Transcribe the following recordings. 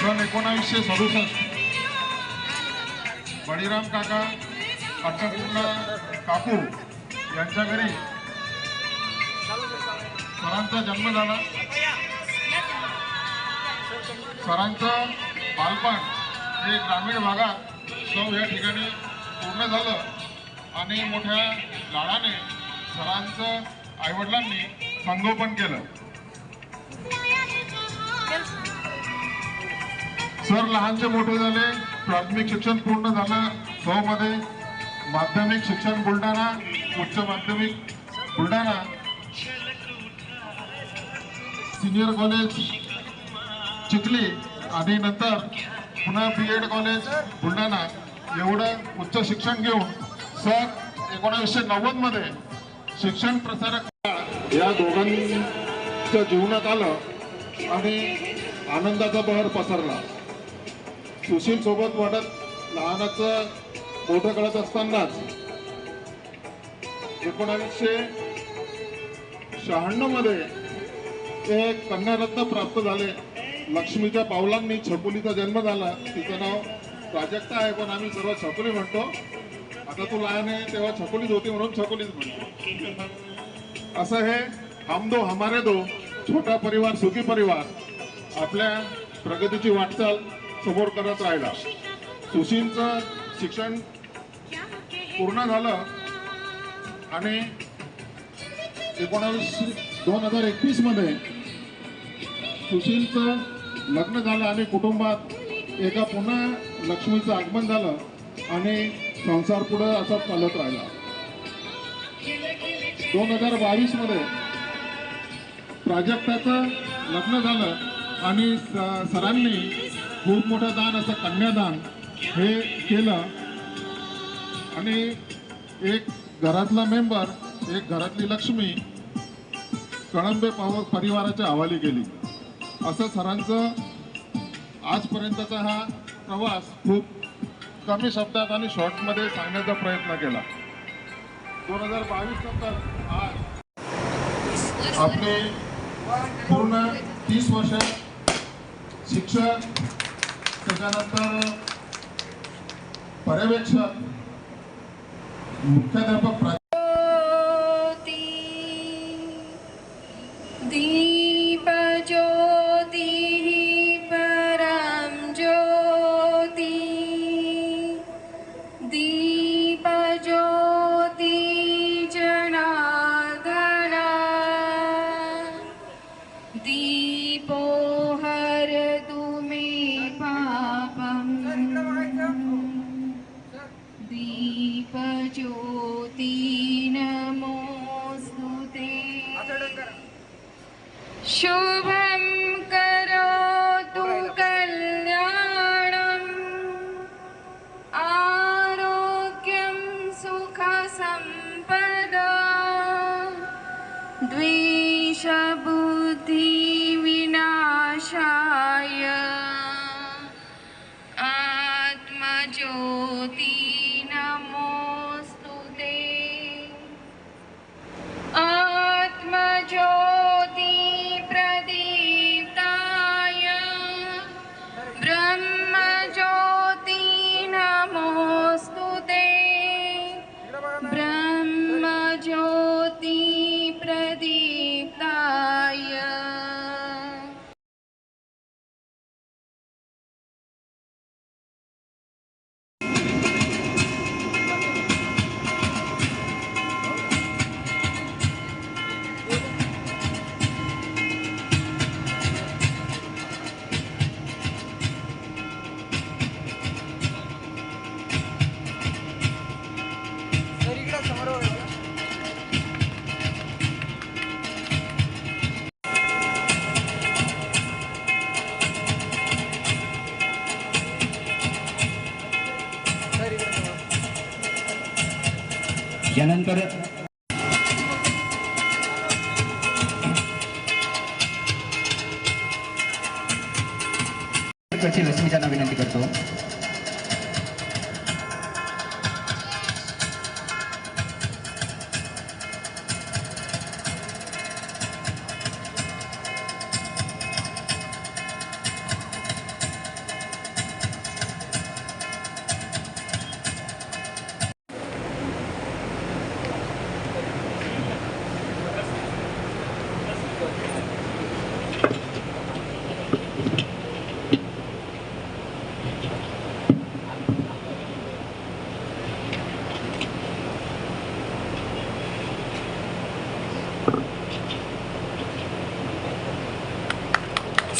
सन एकोणावीसशे सदुसष्ट. बळीराम काका अन्नपूर्णा काकू यांच्या घरी सरांचा जन्म झाला. सरांचं बालपण हे ग्रामीण भागात सौ या ठिकाणी पूर्ण झालं आणि मोठ्या लाडाने सरांचं आईवडिलांनी संगोपन केलं. सर लहानचे मोठे झाले प्राथमिक शिक्षण पूर्ण झालं सौ मध्ये माध्यमिक शिक्षण बुलढाणा उच्च माध्यमिक बुलढाणा. सिनियर कॉलेज चिखली आणि नंतर पुन्हा बी एड कॉलेज बुलढाणा. एवढं उच्च शिक्षण घेऊन सर एकोणावीसशे नव्वदमध्ये शिक्षण प्रसारक या दोघांच्या जीवनात आलं आणि आनंदाचा बहर पसरला. सुशील सोबत वाटत लहानाचं मोठं कळत असतानाच एकोणावीसशे शहाण्णवमध्ये ते कन्यारत्न प्राप्त झाले. लक्ष्मीच्या पावलांनी छकुलीचा जन्म झाला. तिचं नाव प्राजक्ता आहे पण आम्ही सर्व छकुली म्हणतो. आता तू लहान आहे तेव्हा छकुलीच होती म्हणून छकुलीच म्हणतो. असं हे हम दो हमारे दो छोटा परिवार सुखी परिवार आपल्या प्रगतीची वाटचाल समोर करत राहिला. सुशीलचं शिक्षण पूर्ण झालं आणि एकोणावीस दोन हजार एकवीसमध्ये सुशीलचं लग्न झालं आणि कुटुंबात एका पुन्हा लक्ष्मीचं आगमन झालं आणि संसार पुढं असा चालत राहिला. दोन हजार बावीसमध्ये प्राजक्ताचं लग्न झालं आणि सरांनी खूप मोठं दान असं कन्यादान हे केलं. आणि एक घरातला मेंबर एक घरातली लक्ष्मी कळंबे पाव परिवाराच्या हवाली केली. असं सरांचं आजपर्यंतचा हा प्रवास खूप कमी शब्दात आणि शॉर्टमध्ये सांगण्याचा प्रयत्न केला. दोन हजार बावीस नंतर आज आपले पूर्ण तीस वर्ष शिक्षण त्याच्यानंतर पर्यवेक्षक मुख्याध्यापक प्रा ريشه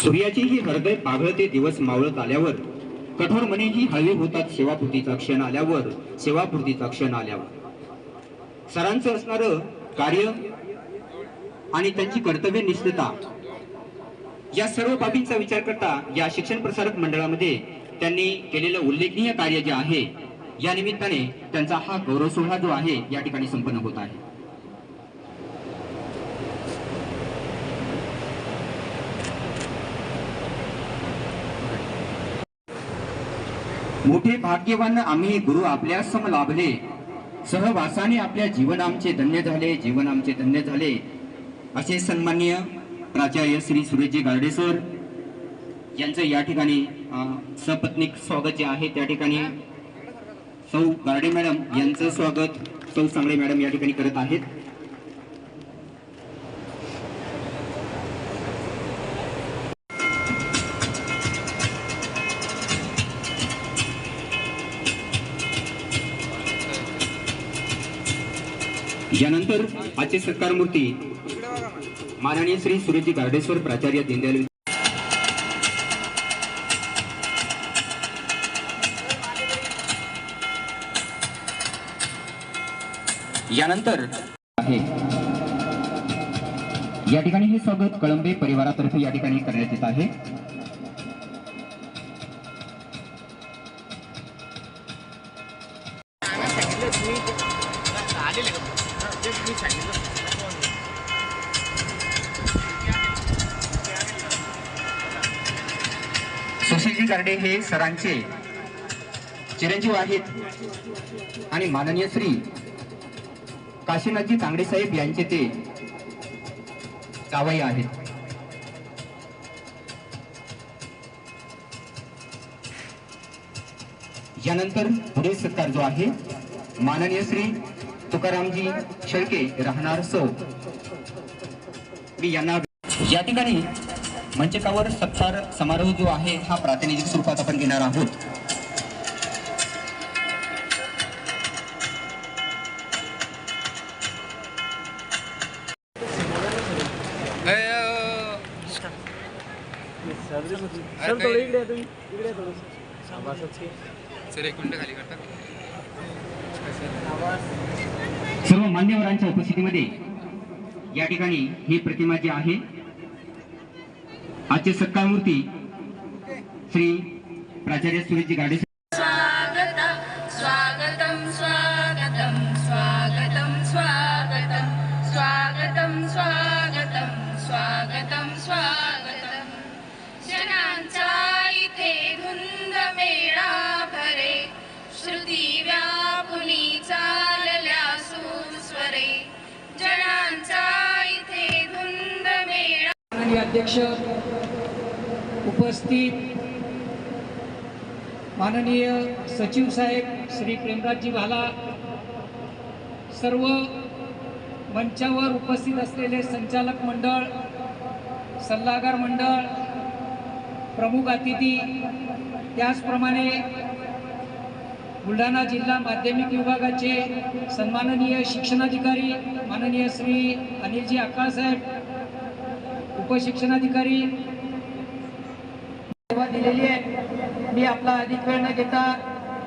सूर्याची ही हृदय पाघळते दिवस मावळत आल्यावर कठोर मनेही हळवी होतात सेवापूर्तीचा क्षण आल्यावर सेवापूर्तीचा क्षण आल्यावर. सरांचं असणार कार्य आणि त्यांची कर्तव्य निष्ठता या सर्व बाबींचा विचार करता या शिक्षण प्रसारक मंडळामध्ये त्यांनी केलेलं उल्लेखनीय कार्य जे आहे या निमित्ताने त्यांचा हा गौरव सोहळा जो आहे या ठिकाणी संपन्न होत आहे. मोठे भाग्यवान आम्ही गुरु आपल्या सम लाभले. सहवासाने आपल्या जीवन आमचे धन्य झाले जीवन आमचे धन्य झाले. असे सन्मान्य प्राचार्य श्री सुरेशजी गार्डे सर यांचं या ठिकाणी सपत्निक सपत्नीक स्वागत जे आहे त्या ठिकाणी सौ गार्डे मॅडम यांचं स्वागत सौ सांगडे मॅडम या ठिकाणी करत आहेत. यानंतर आजचे सत्कार मूर्ती माननीय श्री सुरेजी गार्डेश्वर प्राचार्य दीनदयाल यानंतर आहे. या ठिकाणी हे स्वागत कळंबे परिवारातर्फे या ठिकाणी करण्यात येत आहे. सुशीलजी हे सरांचे चिरंजीव आहेत. आणि माननीय श्री काशीनाथजी तांगडे साहेब यांचे ते जावई आहेत. यानंतर पुढे सत्कार जो आहे माननीय श्री तुकारामजी शेळके राहणार सौ. मी यांना या ठिकाणी मंचकावर सत्कार समारोह जो आहे हा प्रातिनिधिक स्वरूपात आपण घेणार आहोत सर थोडं इकडे या तुम्ही इकडे या थोडंसं. सर एक मिनिट खाली करता सर्व मान्यवरांच्या उपस्थितीमध्ये या ठिकाणी ही प्रतिमा जी आहे आजचे सत्कार मूर्ती श्री प्राचार्य सुरेशजी गाडे अध्यक्ष उपस्थित माननीय सचिव साहेब श्री प्रेमराजजी भाला सर्व मंचावर उपस्थित असलेले संचालक मंडळ सल्लागार मंडळ प्रमुख अतिथी त्याचप्रमाणे बुलढाणा जिल्हा माध्यमिक विभागाचे सन्माननीय शिक्षणाधिकारी माननीय श्री अनिलजी आकाळसाहेब उपशिक्षणाधिकारी सेवा दिलेली आहे. मी आपला अधिक वेळ न घेता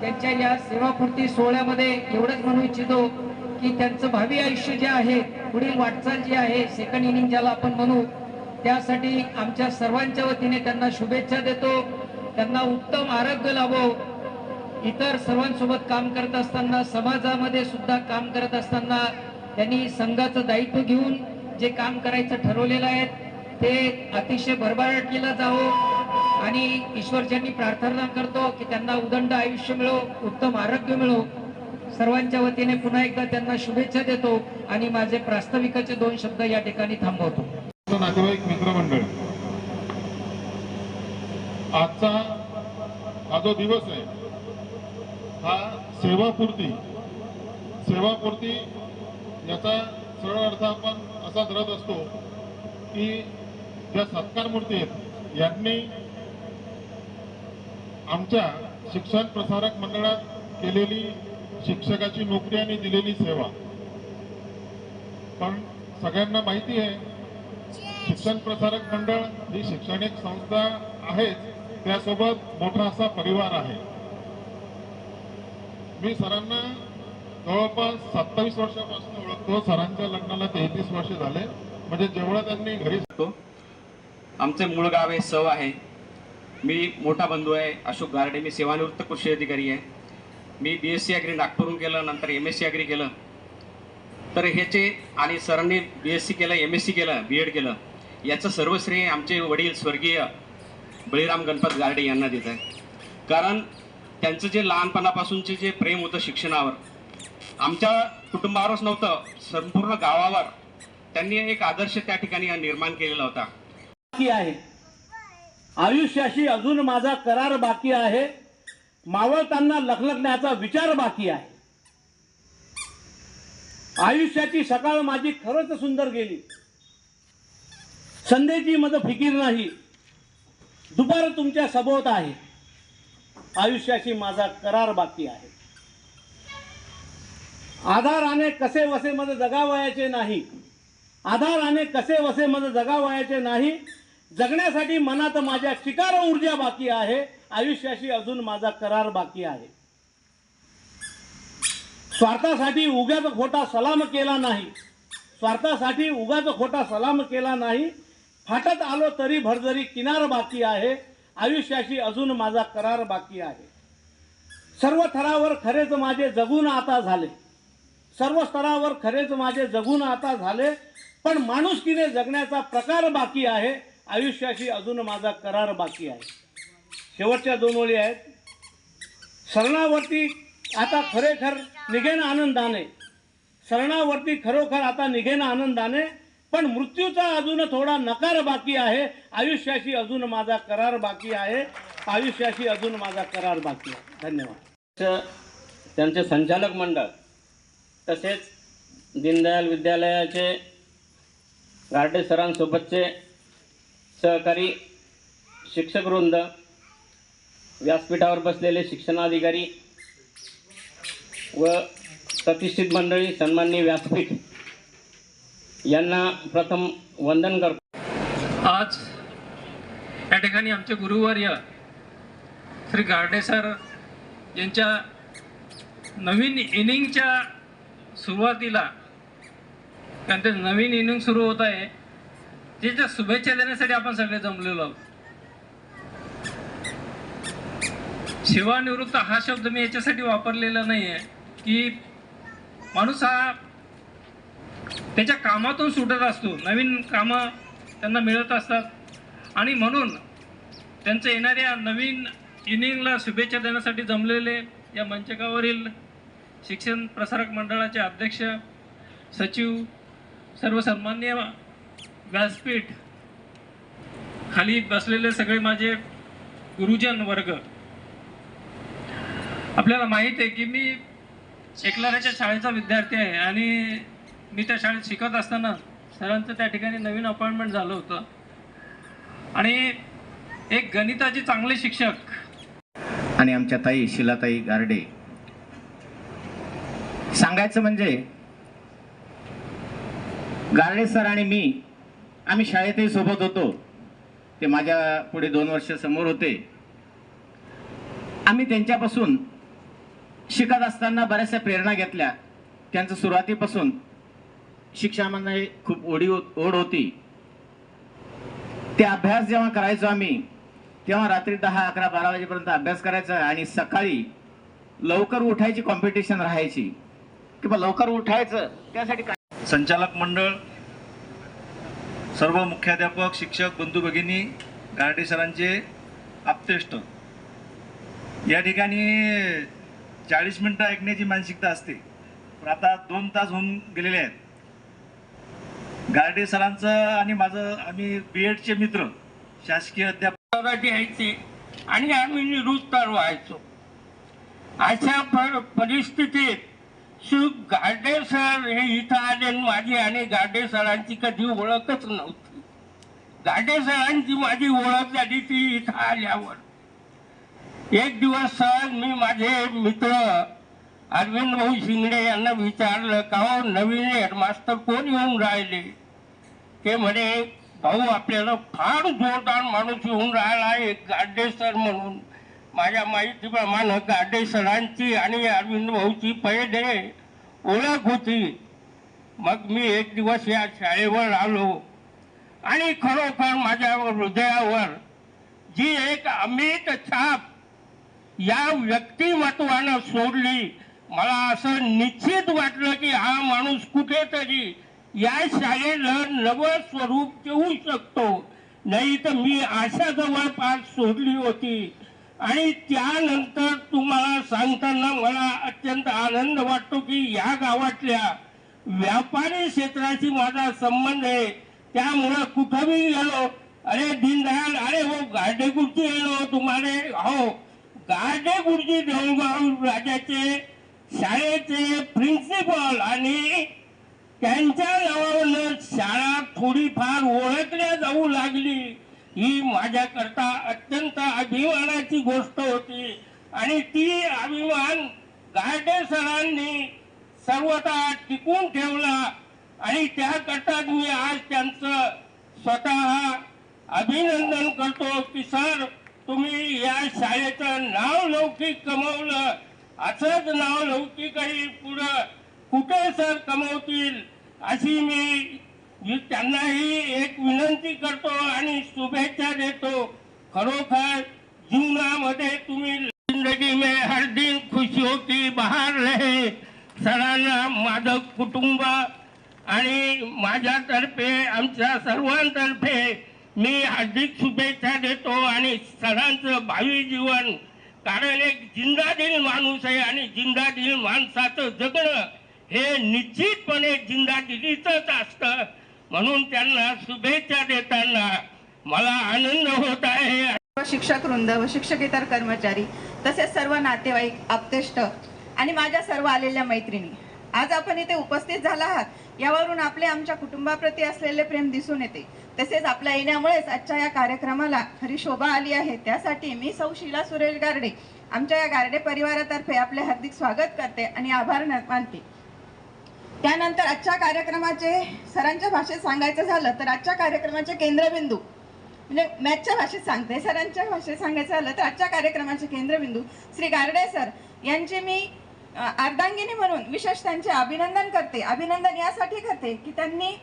त्यांच्या या सेवापूर्ती सोहळ्यामध्ये एवढंच म्हणू इच्छितो की त्यांचं भावी आयुष्य जे आहे पुढील वाटचाल जी आहे सेकंड इनिंग ज्याला आपण म्हणू त्यासाठी आमच्या सर्वांच्या वतीने त्यांना शुभेच्छा देतो. त्यांना उत्तम आरोग्य लाभो. इतर सर्वांसोबत काम करत असताना समाजामध्ये सुद्धा काम करत असताना त्यांनी संघाचं दायित्व घेऊन जे काम करायचं ठरवलेलं आहे ते अतिशय भरभराटीला केलं जावं. आणि ईश्वरच्यांनी प्रार्थना करतो की त्यांना उदंड आयुष्य मिळो उत्तम आरोग्य मिळो. सर्वांच्या वतीने पुन्हा एकदा त्यांना शुभेच्छा देतो आणि माझे प्रास्ताविकाचे दोन शब्द या ठिकाणी थांबवतो. नातेवाईक मित्रमंडळ. आजचा हा जो दिवस आहे हा सेवापूर्ती सेवापूर्ती याचा सरळ अर्थ आपण असा धरत असतो की ज्या सत्कार मूर्ती आहेत यांनी आमच्या शिक्षण प्रसारक मंडळात केलेली शिक्षकाची नोकरी आणि दिलेली सेवा. पण सगळ्यांना माहिती आहे शिक्षण प्रसारक मंडळ ही शैक्षणिक संस्था आहेच त्यासोबत मोठा असा परिवार आहे. मी सरांना जवळपास सत्तावीस वर्षापासून ओळखतो सरांच्या लग्नाला तेहतीस वर्ष झाले. म्हणजे जेवढं त्यांनी घरी आमचे मूळ गाव हे सव आहे. मी मोठा बंधू आहे अशोक गारडे. मी सेवानिवृत्त कृषी अधिकारी आहे. मी बी एस सी अग्री नागपूरहून केलं नंतर एम एस सी अग्री केलं. तर ह्याचे आणि सरांनी बी एस सी केलं एम एस सी केलं बी एड केलं याचं सर्व श्रेय आमचे वडील स्वर्गीय बळीराम गणपत गारडे यांना देत आहे. कारण त्यांचं जे लहानपणापासूनचे जे प्रेम होतं शिक्षणावर आमच्या कुटुंबावरच नव्हतं संपूर्ण गावावर त्यांनी एक आदर्श त्या ठिकाणी निर्माण केलेला होता. की आहे? आयुष्याशी अजून माझा करार बाकी आहे. मावळताना लखलखण्याचा विचार बाकी आहे. आयुष्याची सकाळ माझी खरंच सुंदर गेली. संध्याची मज फिकीर नाही. दुपार तुमच्या सभोवत आहे. आयुष्याशी माझा करार बाकी आहे. आधाराने कसे वसे मज जगावयाचे नाही. आधाराने कसे वसे मज जगावयाचे नाही. जगण्यासाठी मनात माझ्या शिकार ऊर्जा बाकी आहे आयुष्याशी अजून माझा करार बाकी आहे. स्वार्थासाठी उगाच खोटा सलाम केला नाही. स्वार्थासाठी उगाच खोटा सलाम केला नाही. फाटत आलो तरी भरजरी किनार बाकी आहे आयुष्याशी अजून माझा करार बाकी आहे. सर्व थरावर खरेच माझे जगून आता झाले. सर्व स्तरावर खरेच माझे जगून आता झाले पण माणुसकीने जगण्याचा प्रकार बाकी आहे. आयुष्याशी अजून माझा करार बाकी आहे. शेवटच्या दोन ओळी आहेत. शरणावरती आता खरेखर निघेन आनंदाने. शरणावरती खरोखर आता निघेन आनंदाने पण मृत्यूचा अजून थोडा नकार बाकी आहे. आयुष्याशी अजून माझा करार बाकी आहे. आयुष्याशी अजून माझा करार बाकी आहे. धन्यवाद. त्यांचे संचालक मंडळ तसेच दीनदयाल विद्यालयाचे गार्डे सरांसोबतचे सहकारी शिक्षकवृंद व्यासपीठावर बसलेले शिक्षणाधिकारी व प्रतिष्ठित मंडळी सन्माननीय व्यासपीठ यांना प्रथम वंदन करतो. आज या ठिकाणी आमचे गुरुवर्य श्री गार्डे सर यांच्या नवीन इनिंगच्या सुरुवातीला त्यांचं नवीन इनिंग सुरू होत आहे. त्याच्या शुभेच्छा देण्यासाठी आपण सगळे जमलेलो आहोत. सेवानिवृत्त हा शब्द मी याच्यासाठी वापरलेला नाही आहे की माणूस हा त्याच्या कामातून सुटत असतो. नवीन कामं त्यांना मिळत असतात. आणि म्हणून त्यांचं येणाऱ्या नवीन इनिंगला शुभेच्छा देण्यासाठी जमलेले या मंचकावरील शिक्षण प्रसारक मंडळाचे अध्यक्ष सचिव सर्व सन्मान्य व्यासपीठ. खाली बसलेले सगळे माझे गुरुजन वर्ग. आपल्याला माहीत आहे की मी एकलाऱ्याच्या शाळेचा विद्यार्थी आहे आणि मी त्या शाळेत शिकत असताना सरांचं त्या ठिकाणी नवीन अपॉइंटमेंट झालं होतं. आणि एक गणिताचे चांगले शिक्षक. आणि आमच्या ताई शिलाताई गारडे. सांगायचं म्हणजे गारडे सर आणि मी आम्ही शाळेतही सोबत होतो. ते माझ्या पुढे दोन वर्ष समोर होते. आम्ही त्यांच्यापासून शिकत असताना बऱ्याचशा प्रेरणा घेतल्या. त्यांचं सुरुवातीपासून शिक्षणामध्ये खूप ओढी ओढ होती. ते अभ्यास जेव्हा करायचो आम्ही तेव्हा रात्री दहा अकरा बारा वाजेपर्यंत अभ्यास करायचा आणि सकाळी लवकर उठायची कॉम्पिटिशन राहायची. किंवा लवकर उठायचं त्यासाठी काय? संचालक मंडळ सर्व मुख्याध्यापक शिक्षक बंधू भगिनी गारडे सरांचे आप्तेष्ट. या ठिकाणी चाळीस मिनटं ऐकण्याची मानसिकता असते. पण आता दोन तास होऊन गेलेले आहेत. गारडे सरांचं आणि माझं आम्ही बी एडचे मित्र शासकीय अध्यापक. यायचे आणि आम्ही निरुत्तर व्हायचो. अशा परिस्थितीत श्री गाडे सर हे इथं आले आणि माझी आणि गाडे सरांची कधी ओळखच नव्हती. गाडे सरांची माझी ओळख झाली ती इथं आल्यावर. एक दिवस सर मी माझे मित्र अरविंद भाऊ शिंगडे यांना विचारलं का हो नवीन हेडमास्तर कोण येऊन राहिले? ते म्हणे भाऊ आपल्याला फार जोरदार माणूस येऊन राहिला एक गाडे सर म्हणून. माझ्या माहितीप्रमाणे गाडे सरांची आणि अरविंद भाऊची पहिले ओळख होती. मग मी एक दिवस या शाळेवर आलो. आणि खरोखर माझ्या हृदयावर जी एक अमित छाप या व्यक्तिमत्वानं सोडली मला असं निश्चित वाटलं की हा माणूस कुठेतरी या शाळेला नवं स्वरूप देऊ शकतो. नाही तर मी आशा जवळपास सोडली होती. आणि त्यानंतर तुम्हाला सांगताना मला अत्यंत आनंद वाटतो की या गावातल्या व्यापारी क्षेत्राशी माझा संबंध आहे. त्यामुळं कुठंही गेलो? अरे दीनदयाल अरे हो गाडे गुरुजी येलो तुम्हाला हो. गाडे गुरुजी देऊळगाव राजाचे शाळेचे प्रिन्सिपल आणि त्यांच्या नावावर शाळा थोडीफार ओळखल्या जाऊ लागली. ही माझ्याकरता अत्यंत अभिमानाची गोष्ट होती. आणि ती अभिमान गाडे सरांनी सर्वता टिकून ठेवला. आणि त्याकरता मी आज त्यांचं स्वतः अभिनंदन करतो की सर तुम्ही या शाळेचं नाव लौकिक कमवलं. असंच नाव लौकिकही पुढं कुठे सर कमवतील अशी मी मी त्यांनाही एक विनंती करतो आणि शुभेच्छा देतो. खरोखर जीवनामध्ये तुम्ही जिंदगी में हर दिन खुशियों की बहार रहे. सरांना माझं कुटुंब आणि माझ्यातर्फे आमच्या सर्वांतर्फे मी हार्दिक शुभेच्छा देतो आणि सरांचं भावी जीवन. कारण एक जिंदादिल माणूस आहे आणि जिंदादिल माणसाचं जगणं हे निश्चितपणे जिंदादिलीचंच असतं. म्हणून त्यांना शुभेच्छा देताना मला आनंद होत आहे. सर्व शिक्षक वृंद व शिक्षकेतर कर्मचारी तसेच सर्व नातेवाईक आप्तेष्ट आणि माझ्या सर्व आलेल्या मैत्रिणी आज आपण इथे उपस्थित झाला आहात. यावरून आपले आमच्या कुटुंबाप्रती असलेले प्रेम दिसून येते. तसेच आपल्या येण्यामुळेच आजच्या या कार्यक्रमाला खरी शोभा आली आहे. त्यासाठी मी सौ शीला सुरेश गारडे आमच्या या गारडे परिवारातर्फे आपले हार्दिक स्वागत करते आणि आभार मानते. त्यानंतर आजच्या कार्यक्रमाचे सरांच्या भाषेत सांगायचं झालं तर आजच्या कार्यक्रमाचे केंद्रबिंदू म्हणजे मॅथच्या भाषेत सांगते. सरांच्या भाषेत सांगायचं झालं तर आजच्या कार्यक्रमाचे केंद्रबिंदू श्री गारडे सर यांचे मी अर्धांगिनी म्हणून विशेष त्यांचे अभिनंदन करते. अभिनंदन यासाठी करते की त्यांनी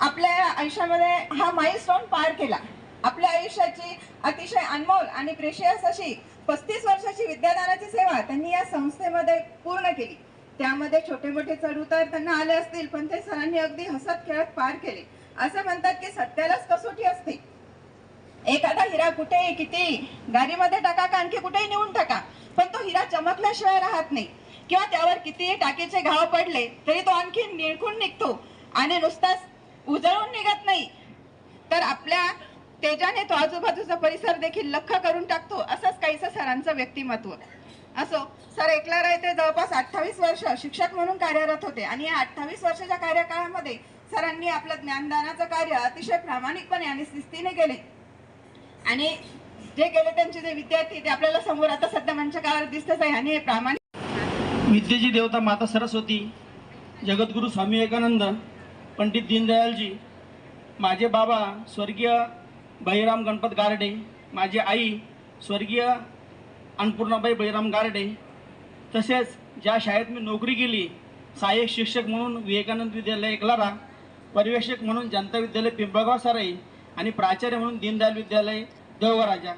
आपल्या आयुष्यामध्ये हा माइलस्टोन पार केला. आपल्या आयुष्याची अतिशय अनमोल आणि प्रेशियस अशी पस्तीस वर्षाची विद्यादानाची सेवा त्यांनी या संस्थेमध्ये पूर्ण केली. त्यामध्ये छोटे मोठे चढउतार त्यांना आले असतील पण ते सरांनी अगदी हसत खेळत पार केले. असं म्हणतात की सत्यालाच कसोटी असते. एखादा हिरा कुठेही किती गाडीमध्ये टाका का आणखी कुठेही नेऊन टाका पण तो हिरा चमकल्याशिवाय राहत नाही. किंवा त्यावर कितीही टाकीचे घाव पडले तरी तो आणखी निळखून निघतो आणि नुसताच उजळून निघत नाही. तर आपल्या तेजाने तो आजूबाजूचा परिसर देखील लख करून टाकतो असंच काहीसं सरांचं व्यक्तिमत्व. असो. सर एकला रायते जवळपास अठ्ठावीस वर्ष शिक्षक म्हणून कार्यरत होते. आणि या अठ्ठावीस वर्षाच्या कार्यकाळामध्ये सरांनी आपलं ज्ञानदानाचं कार्य अतिशय प्रामाणिकपणे आणि शिस्तीने केले. आणि जे केले त्यांचे जे विद्यार्थी ते आपल्याला समोर आता सध्या मंचकावर दिसतच आहे. आणि हे प्रामाणिक विद्येची देवता माता सरस्वती जगद्गुरू स्वामी विवेकानंद पंडित दीनदयालजी माझे बाबा स्वर्गीय बहिराम गणपत गारडे माझी आई स्वर्गीय अन्नपूर्णाबाई बळीराम गारडे तसेच ज्या शाळेत मी नोकरी केली सहाय्यक शिक्षक म्हणून विवेकानंद विद्यालय एकलारा पर्यवेक्षक म्हणून जनता विद्यालय पिंपळगाव सराई आणि प्राचार्य म्हणून दीनदयाल विद्यालय देवराजा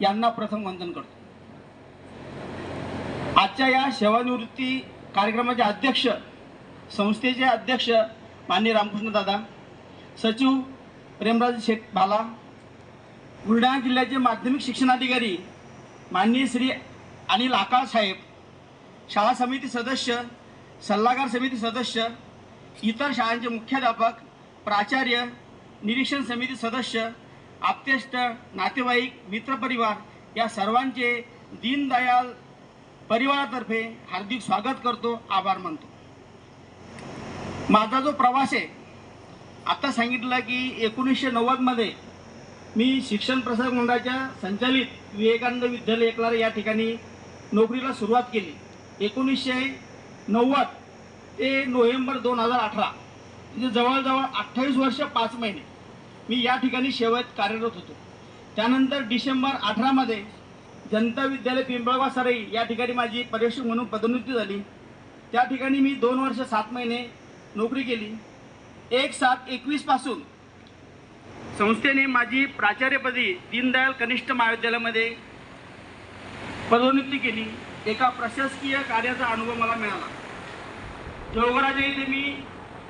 यांना प्रथम वंदन करतो. आजच्या या सेवानिवृत्ती कार्यक्रमाचे अध्यक्ष संस्थेचे अध्यक्ष मान्य रामकृष्ण दादा सचिव प्रेमराज शेठ भाला बुलढाणा जिल्ह्याचे माध्यमिक शिक्षणाधिकारी माननीय श्री अनिल आकाश साहेब शाळा समिती सदस्य सल्लागार समिती सदस्य इतर शाळांचे मुख्याध्यापक प्राचार्य निरीक्षण समिती सदस्य आप्तेष्ट नातेवाईक मित्रपरिवार या सर्वांचे दीनदयाल परिवारातर्फे हार्दिक स्वागत करतो आभार मानतो. माझा जो प्रवास आहे आता सांगितलं की एकोणीसशे नव्वदमध्ये मी शिक्षण प्रसारक मंडळाच्या संचालित विवेकानंद विद्यालय एकलारे या ठिकाणी नोकरीला सुरुवात केली. एकोणीसशे नव्वद ते नोव्हेंबर दोन हजार अठरा म्हणजे जवळजवळ अठ्ठावीस वर्ष पाच महिने मी या ठिकाणी शेवट कार्यरत होतो. त्यानंतर डिसेंबर अठरामध्ये जनता विद्यालय पिंपळगाव सराई या ठिकाणी माझी पर्यवेक्षक म्हणून पदोन्नती झाली. त्या ठिकाणी मी दोन वर्ष सात महिने नोकरी केली. एक सात एकवीसपासून संस्थेने माझी प्राचार्यपदी दीनदयाल कनिष्ठ महाविद्यालयामध्ये पदोन्नती केली. एका प्रशासकीय कार्याचा अनुभव मला मिळाला. देवघराच्या इथे मी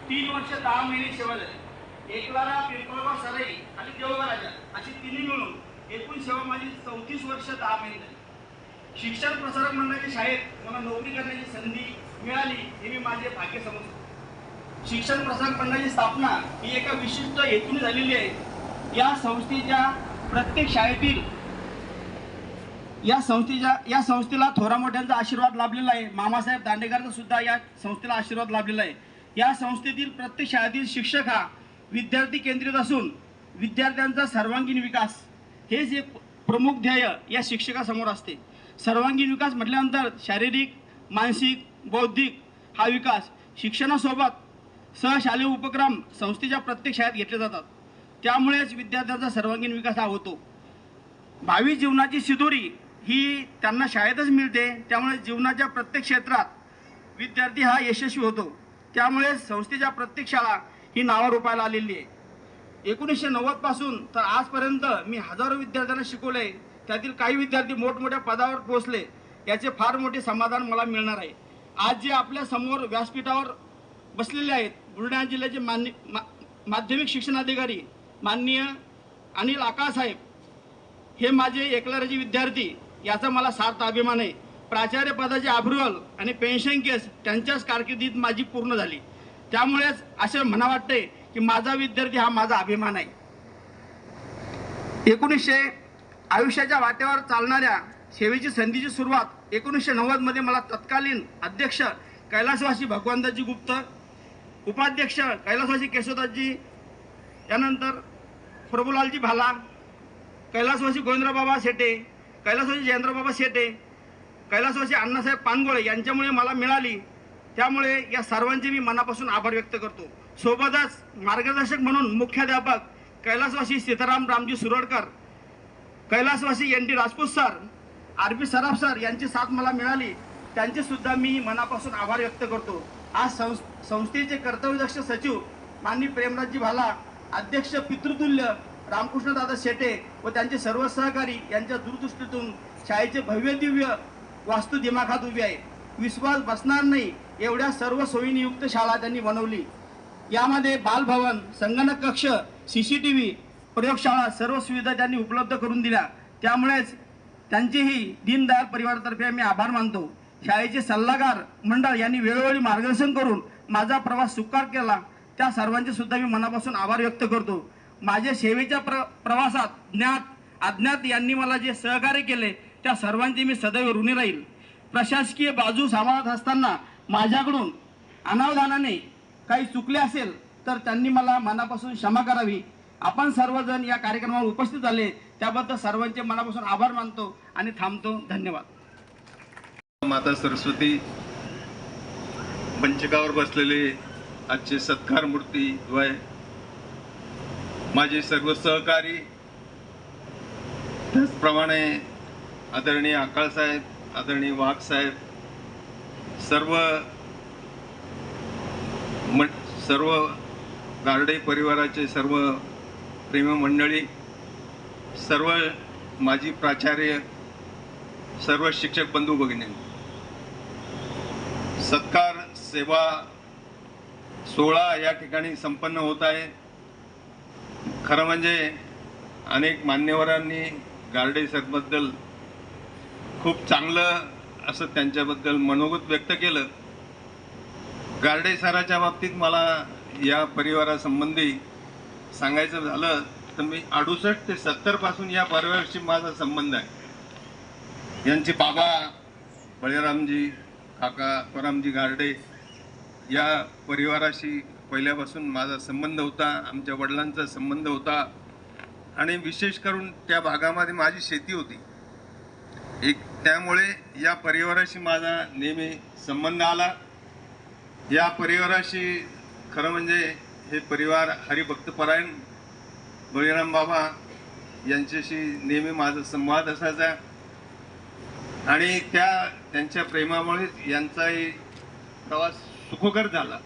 तीन वर्ष दहा महिने सेवा झाली. एकलारा पिंपळगाव सराई आणि देवघराच्या अशी तिन्ही मिळून एकूण सेवा माझी चौतीस वर्ष दहा महिने झाली. शिक्षण प्रसारक मंडळाच्या शाळेत मला नोकरी करण्याची संधी मिळाली हे मी माझे भाग्य समजतो. शिक्षण प्रसारक मंडळाची स्थापना ही एका विशिष्ट हेतूने झालेली आहे. या संस्थेच्या प्रत्येक शाळेतील या संस्थेच्या या संस्थेला थोरा मोठ्यांचा आशीर्वाद लाभलेला आहे. मामासाहेब दांडेकरांचा सुद्धा या संस्थेला आशीर्वाद लाभलेला आहे. या संस्थेतील प्रत्येक शाळेतील शिक्षक हा विद्यार्थी केंद्रित असून विद्यार्थ्यांचा सर्वांगीण विकास हेच एक प्रमुख ध्येय या शिक्षकासमोर असते. सर्वांगीण विकास म्हटल्यानंतर शारीरिक मानसिक बौद्धिक हा विकास शिक्षणासोबत सहशालेय उपक्रम संस्थेच्या प्रत्येक शाळेत घेतले जातात. त्यामुळेच विद्यार्थ्यांचा सर्वांगीण विकास हा होतो. भावी जीवनाची सिदोरी ही त्यांना शाळेतच मिळते. त्यामुळे जीवनाच्या प्रत्येक क्षेत्रात विद्यार्थी हा यशस्वी होतो. त्यामुळे संस्थेच्या प्रत्येक शाळा ही नावं रुपायला आलेली आहे. एकोणीसशे नव्वदपासून तर आजपर्यंत मी हजारो विद्यार्थ्यांना शिकवले. त्यातील काही विद्यार्थी मोठमोठ्या पदावर पोहोचले. याचे फार मोठे समाधान मला मिळणार आहे. आज जे आपल्यासमोर व्यासपीठावर बसलेले आहेत बुलढाणा जिल्ह्याचे मान्य मा, माध्यमिक शिक्षणाधिकारी माननीय अनिल आकासाहेब हे माझे एकलराजी विद्यार्थी याचा मला सार्थ अभिमान आहे. प्राचार्य पदाचे अप्रुव्हल आणि पेन्शन केस त्यांच्याच कारकिर्दीत माझी पूर्ण झाली. त्यामुळेच असे म्हणा वाटते की माझा विद्यार्थी हा माझा अभिमान आहे. एकोणीसशे आयुष्याच्या वाटेवर चालणाऱ्या सेवेची संधीची सुरुवात एकोणीसशे नव्वदमध्ये मला तत्कालीन अध्यक्ष कैलासवासी भगवंताजी गुप्त उपाध्यक्ष कैलासवासी केशवदासजी त्यानंतर प्रभुलालजी भाला कैलासवासी गोविंदराबाबा शेटे कैलासवासी जयंद्रबाबा शेटे कैलासवासी अण्णासाहेब पानगोळे यांच्यामुळे मला मिळाली. त्यामुळे या सर्वांचे मी मनापासून आभार व्यक्त करतो. सोबतच मार्गदर्शक म्हणून मुख्याध्यापक कैलासवासी सीताराम रामजी सुरडकर कैलासवासी N T Rajput sir R P Saraf sir यांची साथ मला मिळाली. त्यांचे सुद्धा मी मनापासून आभार व्यक्त करतो. आज संस संस्थेचे कर्तव्यदक्ष सचिव माननीय प्रेमराजजी भाला अध्यक्ष पितृतुल्य रामकृष्णदादा शेटे व त्यांचे सर्व सहकारी यांच्या दूरदृष्टीतून शाळेचे भव्य दिव्य वास्तू दिमाखात उभी आहे. विश्वास बसणार नाही एवढ्या सर्व सोयीनियुक्त शाळा त्यांनी बनवली. यामध्ये बालभवन संगणक कक्ष सी सी टी व्ही प्रयोगशाळा सर्व सुविधा त्यांनी उपलब्ध करून दिल्या. त्यामुळेच त्यांचेही दीनदयाल परिवारातर्फे मी आभार मानतो. शाळेचे सल्लागार मंडळ यांनी वेळोवेळी मार्गदर्शन करून माझा प्रवास सुकार केला. त्या सर्वांचे सुद्धा मी मनापासून आभार व्यक्त करतो. माझ्या सेवेच्या प्र प्रवासात ज्ञात अज्ञात यांनी मला जे सहकार्य केले त्या सर्वांचे मी सदैव ऋणी राहील. प्रशासकीय बाजू सांभाळत असताना माझ्याकडून अनावधानाने काही चुकले असेल तर त्यांनी मला मनापासून क्षमा करावी. आपण सर्वजण या कार्यक्रमावर उपस्थित झाले त्याबद्दल सर्वांचे मनापासून आभार मानतो आणि थांबतो. धन्यवाद. माता सरस्वती पंचकावर बसलेले आजचे सत्कार मूर्ती द्वय माझे सर्व सहकारी. त्याचप्रमाणे आदरणीय आकाळसाहेब आदरणीय वाघ साहेब सर्व म सर्व गारडे परिवाराचे सर्व प्रेम मंडळी सर्व माजी प्राचार्य सर्व शिक्षक बंधू भगिनी. सत्कार सेवा सोहळा या ठिकाणी संपन्न होत आहे. खरं म्हणजे अनेक मान्यवरांनी गार्डे सरबद्दल खूप चांगलं असं त्यांच्याबद्दल मनोगत व्यक्त केलं. गार्डे सराच्या बाबतीत मला या परिवारासंबंधी सांगायचं झालं तर मी अडुसष्ट ते सत्तरपासून या परिवाराशी माझा संबंध आहे. यांचे बाबा बळीरामजी काका परामजी गार्डे या परिवाराशी पहिल्यापासून माझा संबंध होता आमच्या वडिलांचा संबंध होता आणि विशेष करून त्या भागामध्ये माझी शेती होती. एक त्यामुळे या परिवाराशी माझा नेहमी संबंध आला. या परिवाराशी खरं म्हणजे हे परिवार हरिभक्तपरायण बळीराम बाबा यांच्याशी नेहमी माझा संवाद असायचा. आणि त्या त्यांच्या प्रेमामुळेच यांचाही प्रवास सुखकर झाला.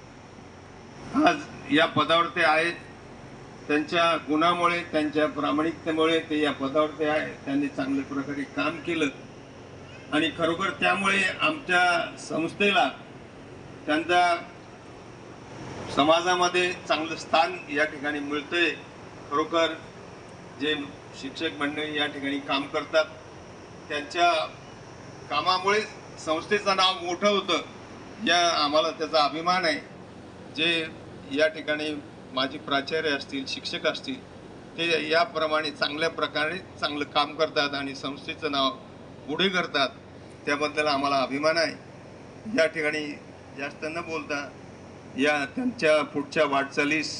आज या पदावर ते आहेत. त्यांच्या गुणामुळे त्यांच्या प्रामाणिकतेमुळे ते या पदावर ते आहेत. त्यांनी चांगल्या प्रकारे काम केलं. आणि खरोखर त्यामुळे आमच्या संस्थेला त्यांचा समाजामध्ये चांगलं स्थान या ठिकाणी मिळतंय. खरोखर जे शिक्षक मंडळी या ठिकाणी काम करतात त्यांच्या कामामुळे संस्थेचं नाव मोठं होतं. या आम्हाला त्याचा अभिमान आहे. जे या ठिकाणी माझी प्राचार्य असतील शिक्षक असतील ते याप्रमाणे चांगल्या प्रकारे चांगलं काम करतात आणि संस्थेचं नाव पुढे करतात त्याबद्दल आम्हाला अभिमान आहे. या ठिकाणी जास्त न बोलता या त्यांच्या पुढच्या वाटचालीस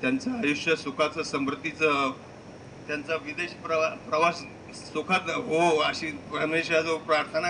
त्यांचं आयुष्य सुखाचं समृद्धीचं त्यांचा विदेश प्रवा प्रवास सुखात हो अशी परमेश्वराजवळ प्रार्थना